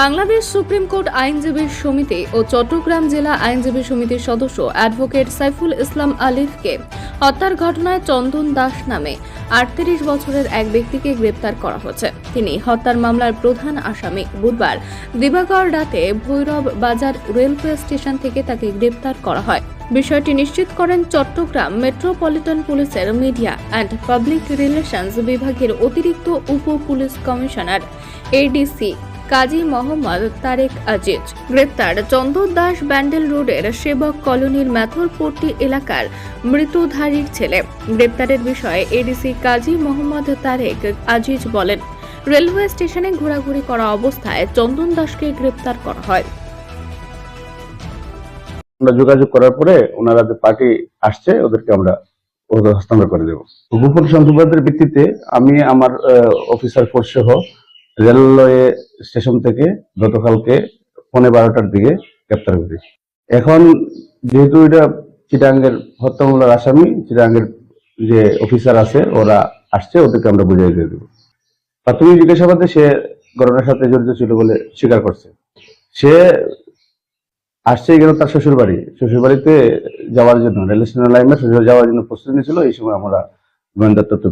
Bangladesh supreme court আইনজীবী সমিতি ও চট্টগ্রাম জেলা আইনজীবী সমিতির সদস্য অ্যাডভোকেট সাইফুল ইসলাম আলিফকে হত্যার ঘটনায় চন্দন দাস নামে আটত্রিশ বছরের এক ব্যক্তিকে গ্রেপ্তার করা হয়েছে। তিনি হত্যার মামলার প্রধান আসামি বুধবার দিবাগড় রাতে ভৈরব বাজার রেলওয়ে স্টেশন থেকে তাকে গ্রেপ্তার করা হয়। বিষয়টি নিশ্চিত করেন চট্টগ্রাম মেট্রোপলিটন পুলিশের মিডিয়া অ্যান্ড পাবলিক রিলেশনস বিভাগের অতিরিক্ত উপ police commissioner ADC Kazi Mohammad Tareq Aziz. গ্রেপ্তার চন্দন দাস ব্যান্ডেল রোডের সেবক কলোনির ম্যাথরপট্টি এলাকার মৃতধারীর ছেলে। গ্রেপ্তারের বিষয়ে এডিসি কাজী মোহাম্মদ তারেক আজিজ বলেন, রেলওয়ে স্টেশনে ঘোরাঘুরি করা অবস্থায় চন্দন দাসকে গ্রেপ্তার করা হয়। আমরা যোগাযোগ করার পরে ওনারা যে পার্টি আসছে, ওদেরকে আমরা হস্তান্তর করে দেব। গোপন সংবাদের ভিত্তিতে আমি আমার অফিসার ফোর্স সহ রেলওয়ে স্টেশন থেকে গতকালকে পৌনে বারোটার দিকে গ্রেপ্তার করি এখন যেহেতু এটা চিটাঙ্গের হত্যা মামলার আসামি, চিটাঙ্গের যে অফিসার আছে, ওরা আসছে, ওদেরকে আমরা বুঝিয়ে দিয়ে দেবো। প্রাথমিক জিজ্ঞাসাবাদে সে ঘটনার সাথে জড়িত ছিল বলে স্বীকার করছে। সে আসছে এখানে তার শ্বশুর বাড়ি শ্বশুর বাড়িতে যাওয়ার জন্য, রেল স্টেশন লাইনে শ্বশুর যাওয়ার জন্য প্রস্তুতি নিয়েছিল, এই সময় আমরা গোয়েন্দা তথ্য